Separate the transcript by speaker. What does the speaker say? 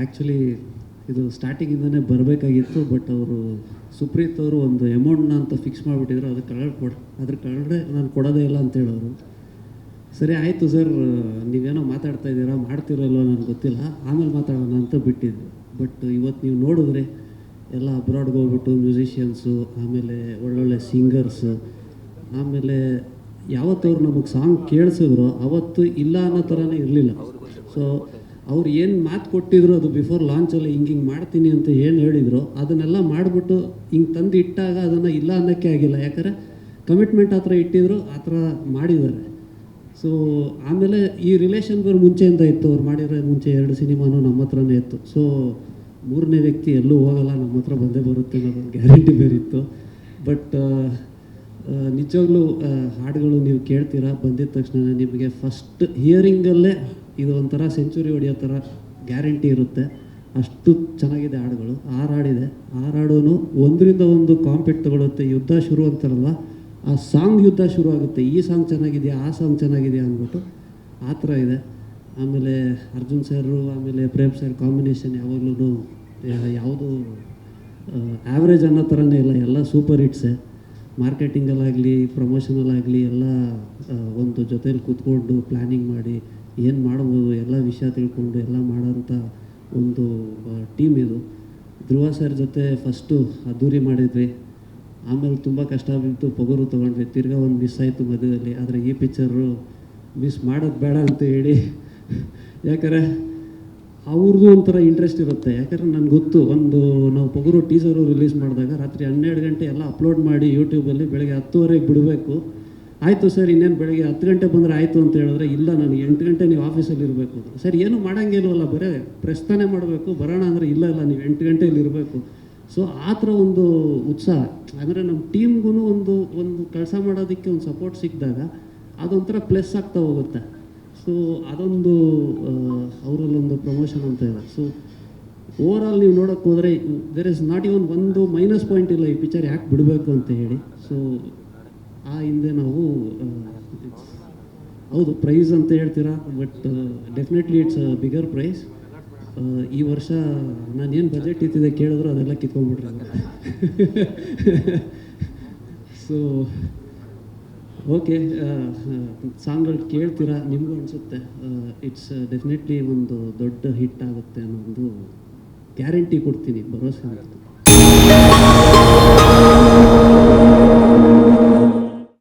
Speaker 1: Actually ಇದು ಸ್ಟಾರ್ಟಿಂಗಿಂದನೇ ಬರಬೇಕಾಗಿತ್ತು but ಅವರು ಸುಪ್ರೀತ್ ಅವರು ಒಂದು ಅಮೌಂಟ್ನ ಅಂತ ಫಿಕ್ಸ್ ಮಾಡಿಬಿಟ್ಟಿದ್ರು ಅದಕ್ಕೆ ಕಳ್ಳ ಕೊಡ, ಅದ್ರ ಕಳೆದ್ರೆ ನಾನು ಕೊಡೋದೇ ಇಲ್ಲ ಅಂತ ಹೇಳೋರು. ಸರಿ, ಆಯಿತು ಸರ್ ನೀವೇನೋ ಮಾತಾಡ್ತಾ ಇದ್ದೀರಾ ಮಾಡ್ತಿರಲ್ವ ನನಗೆ ಗೊತ್ತಿಲ್ಲ, ಆಮೇಲೆ ಮಾತಾಡೋಣ ಅಂತ ಬಿಟ್ಟಿದ್ದೆ. ಬಟ್ ಇವತ್ತು ನೀವು ನೋಡಿದ್ರೆ ಎಲ್ಲ ಅಬ್ರಾಡ್ಗೆ ಹೋಗ್ಬಿಟ್ಟು ಮ್ಯೂಸಿಷಿಯನ್ಸು ಆಮೇಲೆ ಒಳ್ಳೊಳ್ಳೆ ಸಿಂಗರ್ಸು ಆಮೇಲೆ ಯಾವತ್ತವ್ರು ನಮಗೆ ಸಾಂಗ್ ಕೇಳಿಸಿದ್ರು, ಅವತ್ತು ಇಲ್ಲ ಅನ್ನೋ ಥರನೇ ಇರಲಿಲ್ಲ. ಸೊ ಅವ್ರು ಏನು ಮಾತು ಕೊಟ್ಟಿದ್ರು ಅದು ಬಿಫೋರ್ ಲಾಂಚಲ್ಲಿ ಹಿಂಗೆ ಹಿಂಗೆ ಮಾಡ್ತೀನಿ ಅಂತ ಏನು ಹೇಳಿದ್ರು, ಅದನ್ನೆಲ್ಲ ಮಾಡಿಬಿಟ್ಟು ಹಿಂಗೆ ತಂದು ಇಟ್ಟಾಗ ಅದನ್ನು ಇಲ್ಲ ಅನ್ನೋಕ್ಕೆ ಆಗಿಲ್ಲ. ಯಾಕಂದರೆ ಕಮಿಟ್ಮೆಂಟ್ ಥರ ಇಟ್ಟಿದ್ರು, ಆ ಥರ ಮಾಡಿದ್ದಾರೆ. ಸೊ ಆಮೇಲೆ ಈ ರಿಲೇಷನ್ ಬರೋ ಮುಂಚೆಯಿಂದ ಇತ್ತು. ಅವ್ರು ಮಾಡಿರೋ ಮುಂಚೆ ಎರಡು ಸಿನಿಮಾನು ನಮ್ಮ ಹತ್ರನೇ ಇತ್ತು. ಸೊ ಮೂರನೇ ವ್ಯಕ್ತಿ ಎಲ್ಲೂ ಹೋಗಲ್ಲ, ನಮ್ಮ ಹತ್ರ ಬಂದೇ ಬರುತ್ತೆ ಅನ್ನೋದೊಂದು ಗ್ಯಾರಂಟಿ ಬೇರಿತ್ತು ಬಟ್ ನಿಜವಾಗ್ಲೂ ಹಾಡುಗಳು ನೀವು ಕೇಳ್ತೀರಾ, ಬಂದಿದ ತಕ್ಷಣ ನಿಮಗೆ ಫಸ್ಟ್ ಹಿಯರಿಂಗಲ್ಲೇ ಇದು ಒಂಥರ ಸೆಂಚುರಿ ಹೊಡಿಯೋ ಥರ ಗ್ಯಾರಂಟಿ ಇರುತ್ತೆ. ಅಷ್ಟು ಚೆನ್ನಾಗಿದೆ ಹಾಡುಗಳು. ಆರು ಹಾಡಿದೆ ಆರು ಹಾಡೂ ಒಂದರಿಂದ ಒಂದು ಕಾಂಪಿಟ್ ತಗೊಳುತ್ತೆ. ಯುದ್ಧ ಶುರು ಅಂತಾರಲ್ಲ, ಆ ಸಾಂಗ್ ಯುದ್ಧ ಶುರು ಆಗುತ್ತೆ. ಈ ಸಾಂಗ್ ಚೆನ್ನಾಗಿದೆಯಾ? ಆ ಸಾಂಗ್ ಚೆನ್ನಾಗಿದೆಯಾ ಅಂದ್ಬಿಟ್ಟು ಆ ಥರ ಇದೆ. ಆಮೇಲೆ ಅರ್ಜುನ್ ಸರ್ ಆಮೇಲೆ ಪ್ರೇಮ್ ಸರ್ ಕಾಂಬಿನೇಷನ್ ಯಾವಾಗಲೂ ಯಾವುದು ಆ್ಯಾವ್ರೇಜ್ ಅನ್ನೋ ಥರನೇ ಇಲ್ಲ. ಎಲ್ಲ ಸೂಪರ್ ಹಿಟ್ಸೆ ಮಾರ್ಕೆಟಿಂಗಲ್ಲಾಗಲಿ ಪ್ರಮೋಷನಲ್ಲಾಗಲಿ ಎಲ್ಲ ಒಂದು ಜೊತೇಲಿ ಕೂತ್ಕೊಂಡು ಪ್ಲ್ಯಾನಿಂಗ್ ಮಾಡಿ ಏನು ಮಾಡ್ಬೋದು, ಎಲ್ಲ ವಿಷಯ ತಿಳ್ಕೊಂಡು ಎಲ್ಲ ಮಾಡೋಂಥ ಒಂದು ಟೀಮ್ ಇದು. ಧ್ರುವ ಸರ್ ಜೊತೆ ಫಸ್ಟು ಅದ್ದೂರಿ ಮಾಡಿದ್ವಿ. ಆಮೇಲೆ ತುಂಬ ಕಷ್ಟ ಬಿದ್ದು ಪೊಗರು ತೊಗೊಂಡ್ವಿ. ತಿರ್ಗಾ ಒಂದು ಮಿಸ್ ಆಯಿತು ಮಧ್ಯದಲ್ಲಿ. ಆದರೆ ಈ ಪಿಕ್ಚರು ಮಿಸ್ ಮಾಡೋದು ಬೇಡ ಅಂತ ಹೇಳಿ. ಯಾಕಂದರೆ ಅವ್ರದ್ದು ಒಂಥರ ಇಂಟ್ರೆಸ್ಟ್ ಇರುತ್ತೆ. ಯಾಕಂದರೆ ನನಗೆ ಗೊತ್ತು, ಒಂದು ನಾವು ಪೊಗರು ಟೀಸರು ರಿಲೀಸ್ ಮಾಡಿದಾಗ ರಾತ್ರಿ ಹನ್ನೆರಡು ಗಂಟೆ ಎಲ್ಲ ಅಪ್ಲೋಡ್ ಮಾಡಿ ಯೂಟ್ಯೂಬಲ್ಲಿ ಬೆಳಗ್ಗೆ ಹತ್ತುವರೆಗೆ ಬಿಡಬೇಕು. ಆಯಿತು ಸರ್, ಇನ್ನೇನು ಬೆಳಗ್ಗೆ ಹತ್ತು ಗಂಟೆ ಬಂದರೆ ಆಯಿತು ಅಂತ ಹೇಳಿದ್ರೆ, ಇಲ್ಲ ನಾನು ಎಂಟು ಗಂಟೆ ನೀವು ಆಫೀಸಲ್ಲಿ ಇರಬೇಕು ಸರ್, ಏನು ಮಾಡೋಂಗಿಲ್ವಲ್ಲ ಬರೇ ಪ್ರಸ್ತಾನೆ ಮಾಡಬೇಕು, ಬರೋಣ ಅಂದರೆ ಇಲ್ಲ ಇಲ್ಲ, ನೀವು ಎಂಟು ಗಂಟೆಯಲ್ಲಿ ಇರಬೇಕು. ಸೊ ಆ ಥರ ಒಂದು ಉತ್ಸಾಹ. ಅಂದರೆ ನಮ್ಮ ಟೀಮ್ಗೂ ಒಂದು ಒಂದು ಕೆಲಸ ಮಾಡೋದಕ್ಕೆ ಒಂದು ಸಪೋರ್ಟ್ ಸಿಕ್ಕಿದಾಗ ಅದೊಂಥರ ಪ್ಲಸ್ ಆಗ್ತಾ ಹೋಗುತ್ತೆ. ಸೊ ಅದೊಂದು ಅವರಲ್ಲೊಂದು ಪ್ರಮೋಷನ್ ಅಂತ ಇದೆ. ಸೊ ಓವರ್ ನೀವು ನೋಡೋಕ್ಕೆ ಹೋದರೆ ದೇರ್ ಇಸ್ ನಾಟ್ ಇವನ್ ಒಂದು ಮೈನಸ್ ಪಾಯಿಂಟ್ ಇಲ್ಲ ಈ ಪಿಕ್ಚರ್ ಯಾಕೆ ಬಿಡಬೇಕು ಅಂತ ಹೇಳಿ. ಸೊ ಆ ಹಿಂದೆ ನಾವು ಹೌದು ಪ್ರೈಸ್ ಅಂತ ಹೇಳ್ತೀರಾ? But definitely it's a bigger price ಈ ವರ್ಷ ನಾನೇನು ಬಜೆಟ್ ಇತ್ತಿದೆ ಕೇಳಿದ್ರು ಅದೆಲ್ಲ ಕಿತ್ಕೊಂಡ್ಬಿಟ್ರೆ. ಸೊ ಓಕೆ ಸಾಂಗ್ಗಳು ಕೇಳ್ತೀರಾ? ನಿಮಗೂ ಅನಿಸುತ್ತೆ. ಇಟ್ಸ್ ಡೆಫಿನೆಟ್ಲಿ ಒಂದು ದೊಡ್ಡ ಹಿಟ್ ಆಗುತ್ತೆ ಅನ್ನೋ ಒಂದು ಗ್ಯಾರಂಟಿ ಕೊಡ್ತೀನಿ, ಭರವಸೆ ಮಾಡ್ತೀನಿ